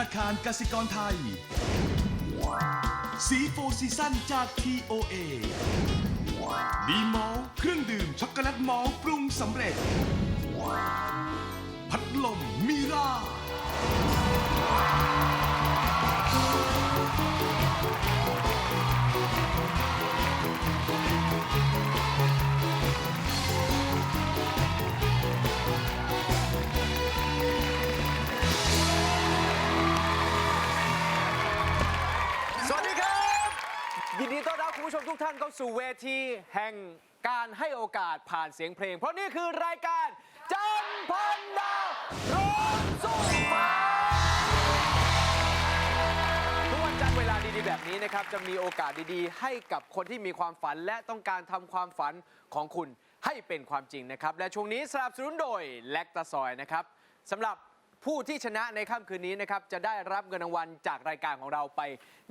นาคารกสิกรไทย สีโฟซีซั่นจาก TOA ดีมอลเครื่องดื่มช็อกโกแลตมอลปรุงสำเร็จ พัดลมมีรา ผู้ชมทุกท่านเข้าสู่เวทีแห่งการให้โอกาสผ่านเสียงเพลง เพราะนี่คือรายการจันพันดาวร้องสู้ฟ้าทุกวันจันทร์เวลาดีๆแบบนี้นะครับ จะมีโอกาสดีๆ ให้กับคนที่มีความฝันและต้องการทำความฝันของคุณให้เป็นความจริงนะครับ และช่วงนี้สนับสนุนโดยแลคตาซอยนะครับสำหรับ ผู้ที่ชนะในค่ำคืนนี้นะครับจะได้รับเงินรางวัลจากรายการของเราไป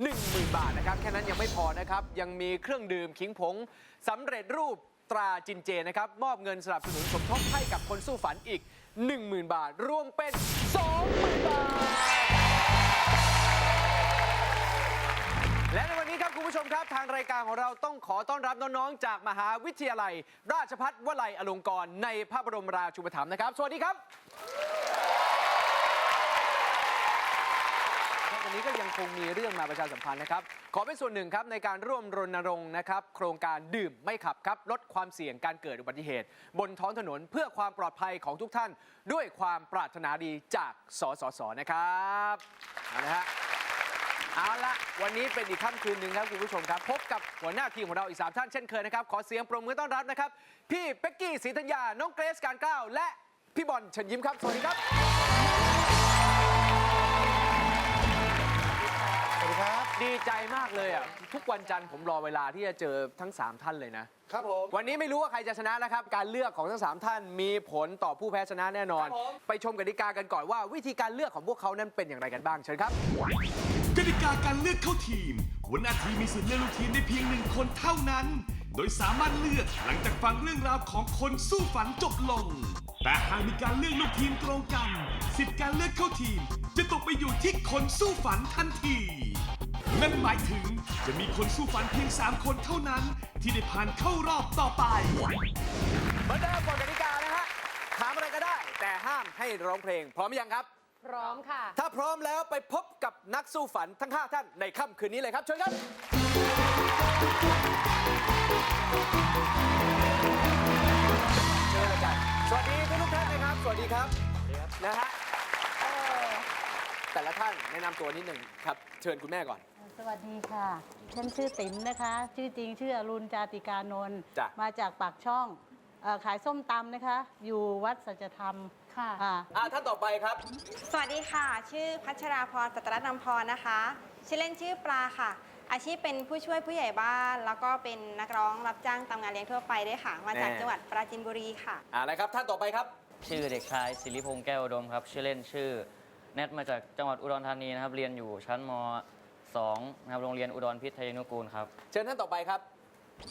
10,000 บาทนะครับแค่นั้นยังไม่พอนะครับยังมีเครื่องดื่มขิงผงสำเร็จรูปตราจินเจนะครับมอบเงินสนับสนุนสมทบให้กับคนสู้ฝันอีก 10,000 บาท รวมเป็น 20,000 บาท และในวันนี้ครับคุณผู้ชมครับ ทางรายการของเราต้องขอต้อนรับน้อง ๆ จากมหาวิทยาลัย ราชภัฏวลัยอลงกรณ์ในพระบรมราชูปถัมภ์นะครับ สวัสดีครับ วันนี้ก็ยังคงมีเรื่องมาประชาสัมพันธ์นะครับ ขอเป็นส่วนหนึ่งครับในการร่วมรณรงค์นะครับ โครงการดื่มไม่ขับครับลดความเสี่ยงการเกิดอุบัติเหตุ บนท้องถนนเพื่อความปลอดภัยของทุกท่าน ด้วยความปรารถนาดีจากสสสนะครับเอาละฮะเอาละวันนี้เป็นอีกค่ำคืนหนึ่งครับคุณผู้ชมครับ พบกับหัวหน้าทีมของเราอีก3ท่านเช่นเคยนะครับขอเสียงปรบมือต้อนรับนะครับพี่เป็กกี้ศรีธัญญาน้องเกรซการกล้าวและพี่บอลเชิญยิ้มครับสวัสดีครับ ดีครับดีใจมากเลยอะทุกวันจันทร์ผมรอเวลาที่จะเจอทั้ง 3 ท่านเลยนะ ครับผม วันนี้ไม่รู้ว่าใครจะชนะนะครับ การเลือกของทั้ง 3 ท่านมีผลต่อผู้แพ้ชนะแน่นอน ครับผม ไปชมกติกากันก่อนว่าวิธีการเลือกของพวกเขานั้นเป็นอย่างไรกันบ้างเชิญครับ กติกาการเลือกเข้าทีม หัวหน้าทีมมีสิทธิ์เลือกลูกทีมได้เพียงหนึ่งคนเท่านั้น โดยสามารถเลือกหลังจากฟังเรื่องราวของคนสู้ฝันจบลง แต่หากมีการเลือกลูกทีมตรงกัน สิทธิ์การเลือกเข้าทีม จะตกไปอยู่ที่คนสู้ฝันทันที นั่นหมายถึงจะมีคนสู้ฝันเพียง 3 คนเท่านั้น ที่ได้ผ่านเข้ารอบต่อไป เหมือนเดิมกฎกติกานะฮะ ถามอะไรก็ได้ แต่ห้ามให้ร้องเพลง พร้อมยังครับ พร้อมค่ะ ถ้าพร้อมแล้วไปพบกับนักสู้ฝันทั้ง 5 ท่านในค่ำคืนนี้เลยครับเชิญครับ เชิญเลยกันสวัสดีทุกๆท่านนะครับ สวัสดีครับนะฮะเอ่อแต่ละท่านแนะนำตัวนิดหนึ่งครับ เชิญคุณแม่ก่อน สวัสดีค่ะ ฉันชื่อติ๋มนะคะ ชื่อจริงชื่ออรุณจาติกานนท์จ้ะ มาจากปากช่องเอ่อขายส้มตำนะคะ อยู่วัดสัจธรรมค่ะอ่าท่านต่อไปครับ สวัสดีค่ะ ชื่อพัชราพรสัตรนำพรนะคะ ชื่อเล่นชื่อปลาค่ะ อาชีพเป็นผู้ช่วยผู้ใหญ่บ้าน แล้วก็เป็นนักร้องรับจ้างตามงานเลี้ยงทั่วไปด้วยค่ะ มาจากแน่ จังหวัดปราจีนบุรีค่ะ อ่าแล้วครับท่านต่อไปครับ ชื่อเด็กชายศิริพงษ์แก้วอุดมครับ ชื่อเล่นชื่อ แนทมาจากจังหวัดอุดรธานีนะครับ เรียนอยู่ชั้นม 2นะครับโรงเรียนอุดรพิทยานุกูลครับ เชิญท่านต่อไปครับ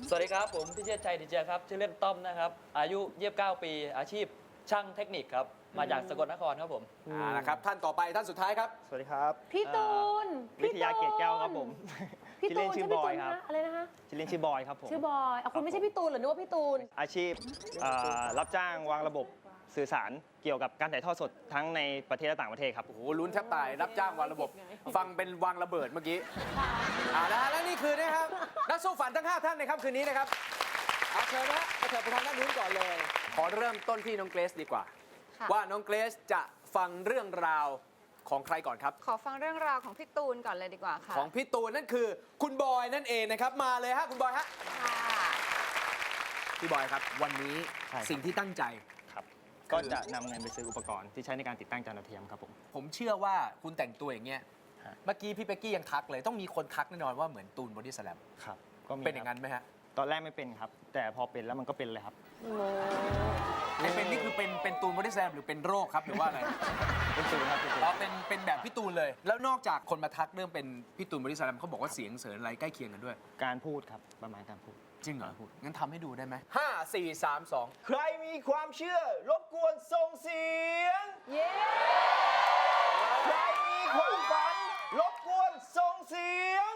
สวัสดีครับ ผมพิเชษชัยดิเจครับ ชื่อเล่นต้อมนะครับ อายุ 29 ปี อาชีพช่างเทคนิคครับ มาจากสกลนครครับผม อ่านะครับท่านต่อไปท่านสุดท้ายครับ สวัสดีครับ พี่ตูนอ่าวิทยาเกตแก้วครับผม พี่ชื่อตูเล่นนชื่ชื่ออบพี่อตูยนครับ นะอะไรนะคะ ชื่อเล่นชื่อบอยครับผม ชื่อบอยเอาคุณไม่ใช่พี่ตูนเหรือนึกว่าพี่ตูน อาชีพเอ่อรับจ้างวางระบบ สื่อสารเกี่ยวกับการถ่ายทอดสดทั้งในประเทศและต่างประเทศครับ โอ้โหลุ้นแทบตายรับจ้างวางระบบ ฟังเป็นวางระเบิดเมื่อกี้อ่านะฮะและนี่คือนะครับนักสู้ฝันทั้ง 5 ท่านในค่ำคืนนี้นะครับเอาเชิญนะฮะเอาเชิญไปทางด้านนู้นก่อนเลย ขอเริ่มต้นที่น้องเกรซดีกว่า ค่ะ ว่าน้องเกรซจะฟังเรื่องราวของใครก่อนครับ ขอฟังเรื่องราวของพี่ตูนก่อนเลยดีกว่าค่ะของพี่ตูนนั่นคือคุณบอยนั่นเองนะครับมาเลยฮะคุณบอยฮะค่ะ พี่บอยครับ วันนี้ใช่ครับ สิ่งที่ตั้งใจครับ ก็จะนำเงินไปซื้ออุปกรณ์ที่ใช้ในการติดตั้งจานดาวเทียมครับผม ผมเชื่อว่าคุณแต่งตัวอย่างเงี้ย ฮะ เมื่อกี้พี่เป๊กกี้ยังทักเลย ต้องมีคนทักแน่นอนว่าเหมือนตูนบอดี้สแลมครับก็มีเป็นอย่างครันั้นไหมฮะบตอนแรกไม่เป็นครับ แต่พอเป็นแล้วมันก็เป็นเลยครับ ไอ้เป็นนี่คือเป็นเป็นตูนบอดี้สแลมหรือเป็นโรคครับหรือว่าอะไร เป็นสูงครับเป็นสูงอ๋อเป็นเป็นแบบพี่ตูนเลย แล้วนอกจากคนมาทักเรื่องเป็นพี่ตูนบอดี้สแลมเขาบอกว่าเสียงเสริญอะไรใกล้เคียงกันด้วย การพูดครับประมาณการพูด จริงเหรอพูดงั้นทำให้ดูได้ไหมห้าสี่สามสองใครมีความเชื่อ รบกวนส่งเสียง เย้ ใครมีความฝัน รบกวนส่งเสียง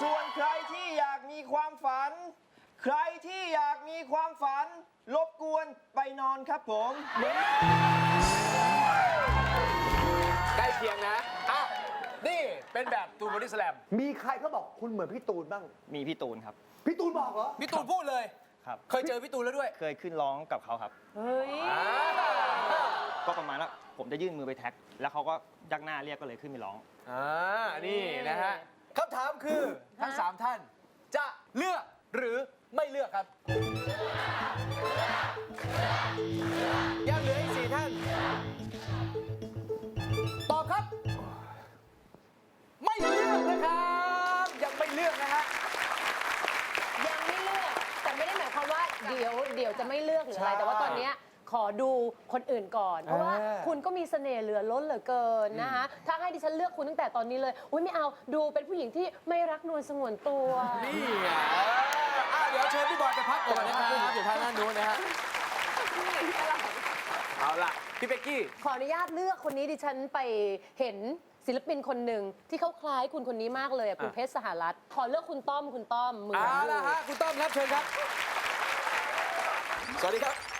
ส่วนใครที่อยากมีความฝัน ใครที่อยากมีความฝัน รบกวนไปนอนครับผม ใกล้เคียงนะ อะ นี่เป็นแบบตูบอดี้สแลม มีใครเข้า คุณเหมือนพี่ตูนบ้าง มีพี่ตูนครับ พี่ตูนบอกเหรอ พี่ตูนพูดเลย ครับ เคยเจอพี่ตูนแล้วด้วย เคยขึ้นร้องกับเขาครับ เฮ้ย ก็ประมาณว่าผมจะยื่นมือไปแท็ก แล้วเขาก็ยักหน้าเรียกก็เลยขึ้นไปร้อง อ่า นี่นะฮะคำถามคือทั้ง3ท่าน จะเลือกหรือไม่เลือกครับ ยังเหลืออีกสี่ท่าน ดูคนอื่นก่อน เพราะว่าเออคุณก็มีเสน่ห์เหลือล้นเหลือเกินนะคะถ้าให้ดิฉันเลือกคุณตั้งแต่ตอนนี้เลยอุ้ยไม่เอาดูเป็นผู้หญิงที่ไม่รักนวลสงวนตัวนี่อะอะเดี๋ยวเชิญพี่บอยไปพักก่อนนะครับอยู่ทางด้านนู้นนะฮะเอาล่ะพี่เป๊กกี้ขออนุญาตเลือกคนนี้ดิฉันไปเห็นศิลปินคนหนึ่งที่เขาคล้ายคุณคนนี้มากเลยอะคุณอะเพชรสหรัฐ ขอเลือกคุณต้อมคุณต้อมมือเอาอละฮะคุณต้อมครับเชิญครับ สวัสดีครับ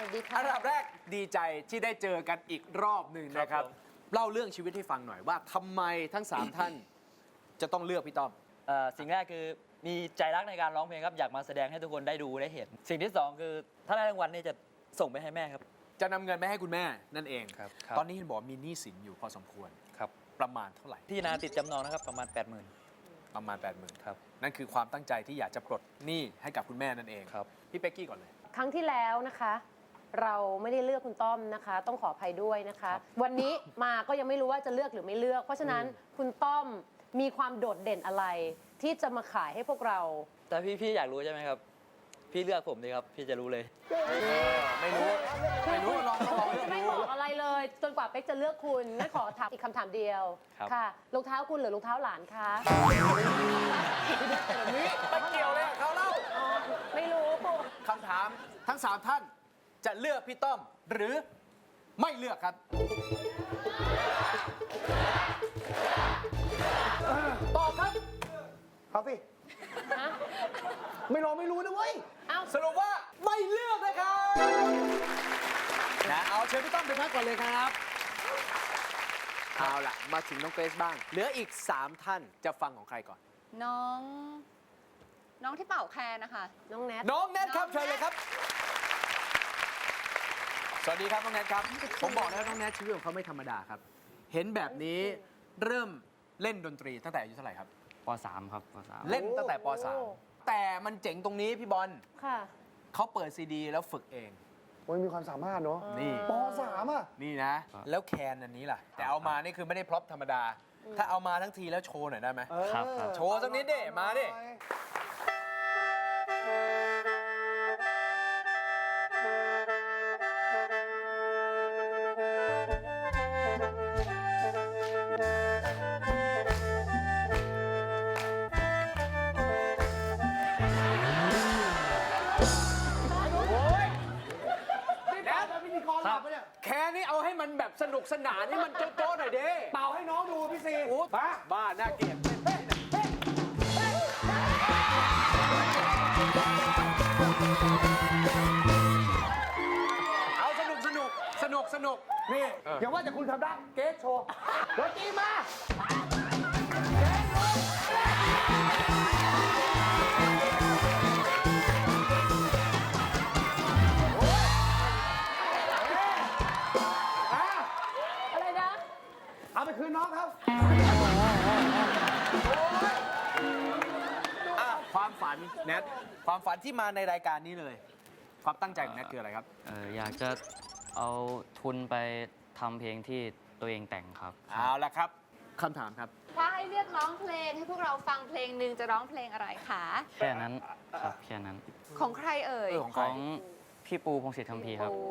สวัสดีค่ะ อันดับแรกดีใจที่ได้เจอกันอีกรอบหนึ่งนะครับ ครับผม เล่าเรื่องชีวิตให้ฟังหน่อยว่าทำไมทั้ง3ท่านจะต้องเลือกพี่ต้อม เอ่อสิ่งแรกคือมีใจรักในการร้องเพลงครับอยากมาแสดงให้ทุกคนได้ดูได้เห็น สิ่งที่สองคือถ้าได้รางวัลนี่จะส่งไปให้แม่ครับ จะนำเงินไปให้คุณแม่นั่นเอง ครับครับ ตอนนี้เห็นบอกว่ามีหนี้สินอยู่พอสมควรครับ ประมาณเท่าไหร่ ที่นาติดจำนองนะครับประมาณ 80,000ประมาณ 8 0,000 ครับ นั่นคือความตั้งใจที่อยากจะปลดหนี้ให้กับคุณแม่นั่นเอง ครับ พี่เป๊กกี้ก่อนเลย ครั้งที่แล้วนะคะ เราไม่ได้เลือกคุณต้อมนะคะ ต้องขออภัยด้วยนะคะ วันนี้มาก็ยังไม่รู้ว่าจะเลือกหรือไม่เลือก เพราะฉะนั้นคุณต้อมมีความโดดเด่นอะไร ที่จะมาขายให้พวกเรา แต่พี่พี่อยากรู้ใช่ไหมครับ พี่เลือกผมเลยครับ พี่จะรู้เลย ไม่รู้ ไม่รู้ลองลองลองจะไม่บอกอะไรเลย จนกว่าเป๊กจะเลือกคุณงั้นขอถามอีกคำถามเดียวครับ ค่ะรองเท้าคุณหรือรองเท้าหลานคะไม่เกี่ยวเลยกับเขาเล่าอ๋อไม่รู้ คำถามทั้ง 3 ท่าน จะเลือกพี่ต้อมหรือไม่เลือกครับ ตอบครับ เอาสิฮะไม่ลองไม่รู้นะเว้ยเอ้าสรุปว่าไม่เลือกนะครับนะเอาเชิญพี่ต้อมไปพักก่อนเลยครับ เอาล่ะ มาถึงน้องเกรซบ้าง เหลืออีก 3 ท่านจะฟังของใครก่อน น้อง น้องที่เป่าแคนนะคะ น้องแนท น้องแนทครับน้องแนทเชิญเลยครับ สวัสดีครับน้องแนทครับ ผมบอกแล้วน้องแนทชีวิตของเขาไม่ธรรมดาครับ เห็นแบบนี้เริ่มเล่นดนตรีตั้งแต่อายุเท่าไหร่ครับ ป .3 ครับป .3 เล่นตั้งแต่ป .3 แต่มันเจ๋งตรงนี้พี่บอลค่ะ เขาเปิดซีดี แล้วฝึกเองมันมีความสามารถเนาะนี่ปสามอะ นี่นะ แล้วแคนอันนี้ล่ะ แต่เอามานี่คือไม่ได้พร็อพธรรมดา ถ้าเอามาทั้งทีแล้วโชว์หน่อยได้ไหม ครับครับ โชว์สักนิดดิมาดิ แค่นี้เอาให้มันแบบสนุกสนานให้มันโจ๊ะๆหน่อยเด้เป่าให้น้องดูพี่ซีโอ้บ้าบ้าน่าเกลียดเอาสนุกสนุกสนุกสนุกนี่อย่าว่าแต่คุณทำได้เกสโชว์ดนตรีมา แนทความฝันที่มาในรายการนี้เลย ความตั้งใจของแนทคืออะไรครับ เอออยากจะเอาทุนไปทำเพลงที่ตัวเองแต่งครับ เอาละครับคำถามครับ ถ้าให้เลือกร้องเพลงให้พวกเราฟังเพลงหนึ่งจะร้องเพลงอะไรคะ แค่นั้นครับแค่นั้น ของใครเอ่ยเออของขใครองพี่ปูพงศิษฐ์คำพีร์ครับ โอ้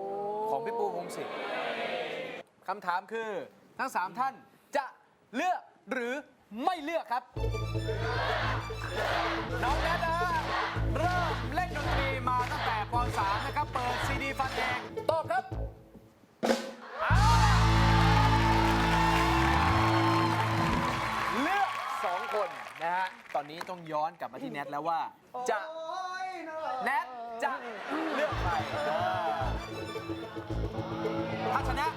ของพี่ปูพงศิษฐ์คำถามคือทั้ง3ท่านจะเลือกหรือไม่เลือกครับ น้องแนทนะฮะ เริ่มเล่นดนตรีมาตั้งแต่ป .3 นะครับ เปิดซีดีฟังเองตอบครับเอาเลือก2คนนะฮะ ตอนนี้ต้องย้อนกลับมาที่แนทแล้วว่า จะ แนทจะเลือกใครถ้าชนะ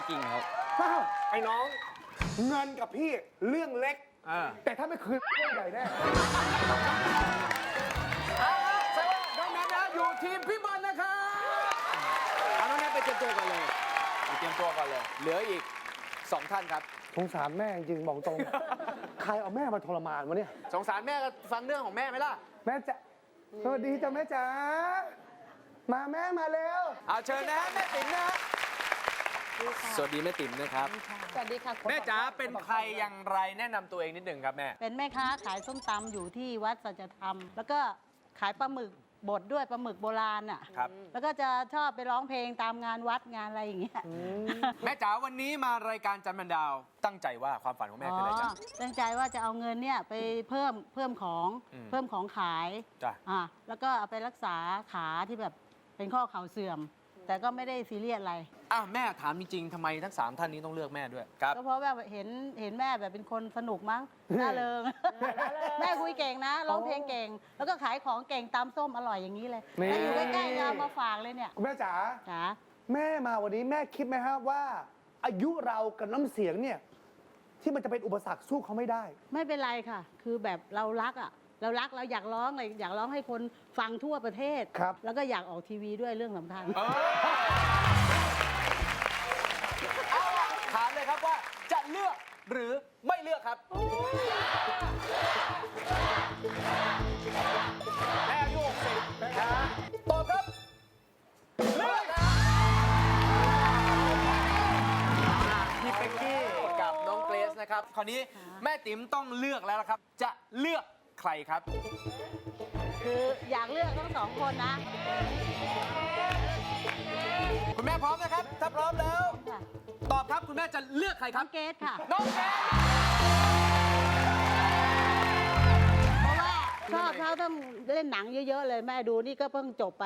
ไอ้นะให้จริงครับอ้าวไอ้น้อง เงินกับพี่เรื่องเล็ก อ่า แต่ถ้าไม่คืนเรื่องใหญ่แน่เอาละแสดงว่าน้องแนทนะอยู่ทีมพี่บอลนะครับเอาน้องแนทไปเตรียมตัวก่อนเลยไปเตรียมตัวก่อนเลย เหลืออีกสองท่านครับ สงสารแม่จริงๆบอกตรง ใครเอาแม่มาทรมานวะเนี่ย สงสารแม่ก็ฟังเรื่องของแม่ไหมล่ะ แม่จ๋าสวัสดีจ้ะแม่จ๋า มาแม่มาเร็ว เอาเชิญนะฮะแม่ติ๋มนะฮะ สวัสดีแม่ติ๋มนะครับ สวัสดีค่ะแม่จ๋าเป็นใครอย่างไรแนะนำตัวเองนิดหนึ่งครับแม่ เป็นแม่ค้าขายส้มตำอยู่ที่วัดสัจธรรม แล้วก็ขายปลาหมึกบดด้วยปลาหมึกโบราณอะ ครับ แล้วก็จะชอบไปร้องเพลงตามงานวัดงานอะไรอย่างเงี้ยแม่จ๋าวันนี้มารายการจันทร์บันดาว ตั้งใจว่าความฝันของแม่คืออะไรจ๊ะ ตั้งใจว่าจะเอาเงินเนี่ยไปเพิ่มเพิ่มของอืม เพิ่มของขายจ้ะ อ่าแล้วก็เอาไปรักษาขาที่แบบเป็นข้อเข่าเสื่อม แต่ก็ไม่ได้ซีเรียสอะไรอะแม่ถามจริงๆทำไมทั้งสามท่านนี้ต้องเลือกแม่ด้วยครับ ก็เพราะแบบเห็นเห็นแม่แบบเป็นคนสนุกมั้งน่าเริง แม่คุยเก่งนะร้องเพลงเก่ง แล้วก็ขายของเก่งตำส้มอร่อยอย่างนี้เลยนี่ แล้วอยู่ใกล้ๆจะเอามาฝากเลยเนี่ยคุณแม่จ๋าจ๋าแม่มาวันนี้แม่คิดไหมฮะว่า อายุเรากับน้ำเสียงเนี่ยที่มันจะเป็นอุปสรรคสู้เขาไม่ได้ ไม่เป็นไรค่ะ คือแบบเรารักอะ เรารักเราอยากร้องเลยอยากร้องให้คนฟังทั่วประเทศ ครับ แล้วก็อยากออกทีวีด้วยเรื่องสำคัญ เอาล่ะถามเลยครับว่าจะเลือกหรือไม่เลือกครับแม่อายุ60นะฮะตอบครับ เลือกนะพี่เป็กกี้กับน้องเกรซนะครับ คราวนี้แม่ติ๋มต้องเลือกแล้วละครับ จะเลือก ใครครับ คืออยากเลือกทั้งสองคนนะ คุณแม่พร้อมนะครับ ถ้าพร้อมแล้ว ค่ะ ตอบครับคุณแม่จะเลือกใครคน้รัอบงเกดค่ะ น้องแกเพราะว่าชอบเขาต้องเล่นหนังเยอะๆเลยแม่ดูนี่ก็เพิ่งจบไป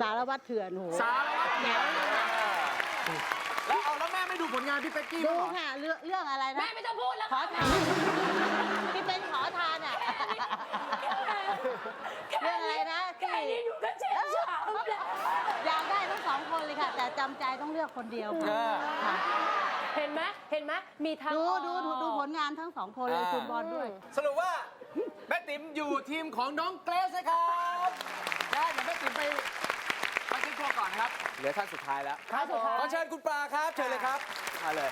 สารวัตรเถื่อนโหสารวัตรแหนแล้วเอาแล้วแม่ไม่ดูผลงานพี่เป๊กกี้ดูบ้างเหรอ ค่ะเรื่องเรื่องอะไรนะ แม่ไม่ต้องพูดแล้วขอทานที่เป็นขอทานอะ เรื่องอะไรนะที่แค่นี้หนูก็เจ็บช้ำแล้วอยากได้ทั้งสองคนเลยค่ะ แต่จำใจต้องเลือกคนเดียวเออค่ะเห็นไหมเห็นไหมมีทางดูออก ดูดูดูผลงานทั้งสองคนเลยอ่า คุณบอลด้วย สรุปว่าแม่ติ๋มอยู่ทีมของน้องเกรซนะครับได้เดี๋ยวแม่ติ๋มไปไปขึ้นตัวก่อนนะครับ เหลือท่านสุดท้ายแล้วท้ายสุดท้ายขอเชิญคุณปลาครับ เชิญเลยครับมาเลย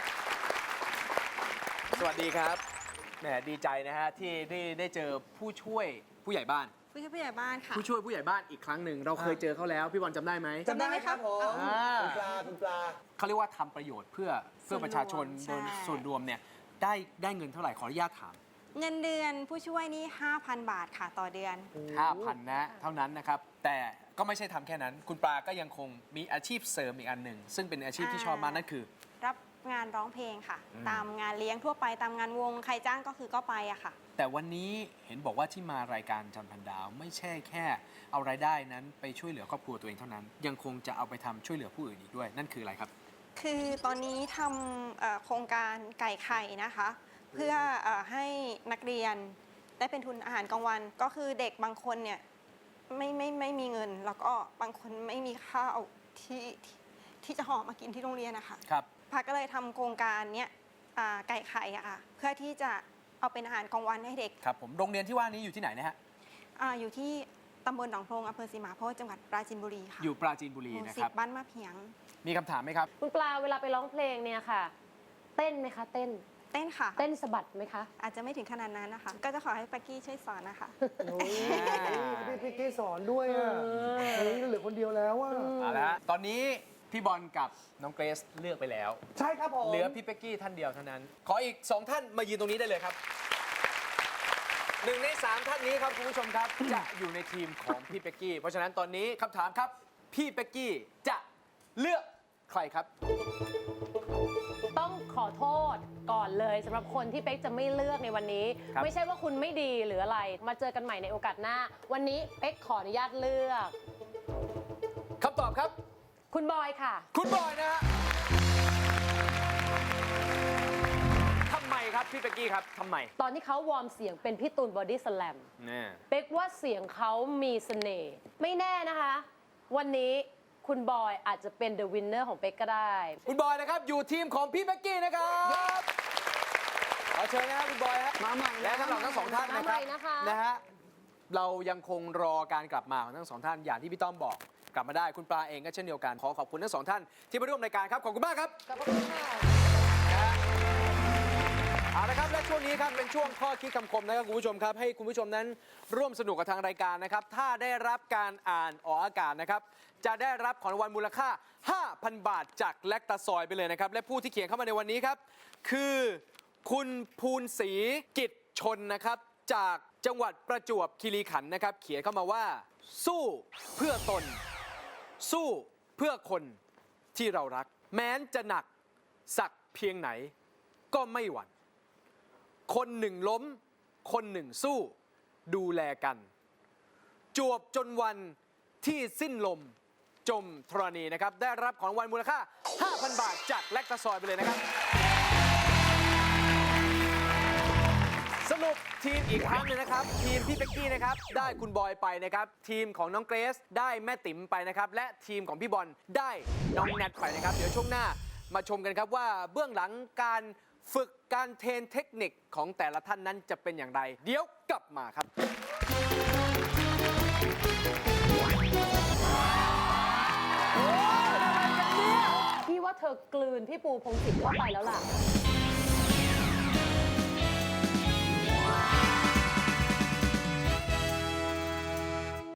สวัสดีครับ แหมดีใจนะฮะที่ได้ได้เจอผู้ช่วยผู้ใหญ่บ้าน ผู้ช่วยผู้ใหญ่บ้านค่ะ ผู้ช่วยผู้ใหญ่บ้านอีกครั้งหนึ่งเราเคยเจอเขาแล้ว พี่บอลจำได้ไหม จำได้ไหมครับผมอ่า คุณปลาคุณปลา เขาเรียกว่าทำประโยชน์เพื่อเพื่อประชาชนส่โดวนรวมยใช่ส่วนรวมเนี่ยได้ได้เงินเท่าไหร่ขออนุญาตถาม เงินเดือนผู้ช่วยนี่ 5,000 บาทค่ะต่อเดือน 5,000นะเท่านั้นนะครับ แต่ก็ไม่ใช่ทำแค่นั้น คุณปลาก็ยังคงมีอาชีพเสริมอีกอันหนึ่ง ซึ่งเป็นอาชีพที่ชอบมากนั่นคือ รับ งานร้องเพลงค่ะ อืม ตามงานเลี้ยงทั่วไปตามงานวงใครจ้างก็คือก็ไปอะค่ะ แต่วันนี้เห็นบอกว่าที่มารายการจันทร์พันดาวไม่ใช่แค่ เอารายได้นั้นไปช่วยเหลือครอบครัวตัวเองเท่านั้น ยังคงจะเอาไปทำช่วยเหลือผู้อื่นอีกด้วย นั่นคืออะไรครับ คือตอนนี้ทำเอ่อโครงการไก่ไข่นะคะ เพื่อเออให้นักเรียนได้เป็นทุนอาหารกลางวัน ก็คือเด็กบางคนเนี่ยไม่ไม่ไม่มีเงิน แล้วก็บางคนไม่มีข้าวที่ที่ที่จะห่อมากินที่โรงเรียนนะคะ ครับ พักก็เลยทำโครงการเนี้ยอ่าไก่ไข่อะค่ะเพื่อที่จะเอาเป็นอาหารกลางวันให้เด็กครับผมโรงเรียนที่ว่านี้อยู่ที่ไหนนะฮะ อาอยู่ที่ตำบลหนองโพรงอำเภอสีมหาโพธิ์จังหวัดปราจีนบุรีค่ะอยู่ปราจีนบุรีหมู่นะสิครับ บบ้านมะเพียง มีคำถามไหมครับ คุณปลาเวลาไปร้องเพลงเนี่ยค่ะ เต้นไหมคะเต้น เต้นค่ะ เต้นสะบัดไหมคะอาจจะไม่ถึงขนาดนั้นนะคะ ก็จะขอให้ปักกี้ช่วยสอนนะคะ โอ้ยพี่พี่กี้สอนด้วยอะเฮ้ยเหลือคนเดียวแล้วอะเอาละฮะตอนนี้ พี่บอลกับน้องเกรซเลือกไปแล้ว ใช่ครับผมเหลือพี่เป๊กกี้ท่านเดียวเท่านั้น ขออีก 2 ท่านมายืนตรงนี้ได้เลยครับหนึ่งในสามท่านนี้ครับคุณผู้ชมครับ จะอยู่ในทีมของพี่เป๊กกี้ เพราะฉะนั้นตอนนี้คำถามครับ พี่เป๊กกี้จะเลือกใครครับ ต้องขอโทษก่อนเลยสำหรับคนที่เป๊กจะไม่เลือกในวันนี้ ครับ ไม่ใช่ว่าคุณไม่ดีหรืออะไร มาเจอกันใหม่ในโอกาสหน้า วันนี้เป๊กขออนุญาตเลือก คำตอบครับ คุณบอยค่ะ คุณบอยนะฮะทำไมครับพี่เป๊กกี้ครับทำไมตอนที่เขาวอร์มเสียงเป็นพี่ตูนบอดี้สแลมเนี่ยเป๊กว่าเสียงเขามีเสน่ห์ไม่แน่นะคะ วันนี้คุณบอยอาจจะเป็นเดอะวินเนอร์ของเป๊กก็ได้ คุณบอยนะครับ อยู่ทีมของพี่เป๊กกี้นะครับขอเชิญนะครับคุณบอยครับมาใหม่นะและทั้งเราทั้งสองท่านนะมาคใหม่รับนะคะ นะฮะเรายังคงรอการกลับมาของทั้งสองท่านอย่างที่พี่ต้อมบอก กลับมาได้คุณปลาเองก็เช่นเดียวกันขอขอบคุณทั้งสองท่านที่มาร่วมรายการครับขอบคุณมากครับ ขอบคุณค่ะเอาละครับและช่วงนี้ครับเป็นช่วงข้อคิดคำคมนะครับคุณผู้ชมครับ ให้คุณผู้ชมนั้นร่วมสนุกกับทางรายการนะครับ ถ้าได้รับการอ่านออกอากาศนะครับ จะได้รับของรางวัลมูลค่า 5,000 บาทจากแลคตาซอยไปเลยนะครับ และผู้ที่เขียนเข้ามาในวันนี้ครับ คือคุณภูนศรีกิจชนนะครับ จากจังหวัดประจวบคีรีขันธ์นะครับ เขียนเข้ามาว่า สู้เพื่อตน สู้เพื่อคนที่เรารัก แม้นจะหนักสักเพียงไหนก็ไม่หวั่นคนหนึ่งล้ม คนหนึ่งสู้ ดูแลกัน จวบจนวันที่สิ้นลมจมธรณีนะครับ ได้รับของรางวัลมูลค่า 5,000 บาทจากแลกตะซอยไปเลยนะครับ รุปทีมอีกครั้งหนึงนะครับ ทีมพี่เป็กกี้นะครับ ได้คุณบอยไปนะครับ ทีมของน้องเกรซได้แม่ติ๋มไปนะครับ และทีมของพี่บอลได้น้องแนทไปนะครับ เดี๋ยวช่วงหน้ามาชมกันครับว่าเบื้องหลังการฝึกการเทรนเทคนิคของแต่ละท่านนั้นจะเป็นอย่างไร เดี๋ยวกลับมาครับ พี่ว่าเธอกลืนพี่ปูพงศิษฐ์เข้าไปแล้วล่ะ Música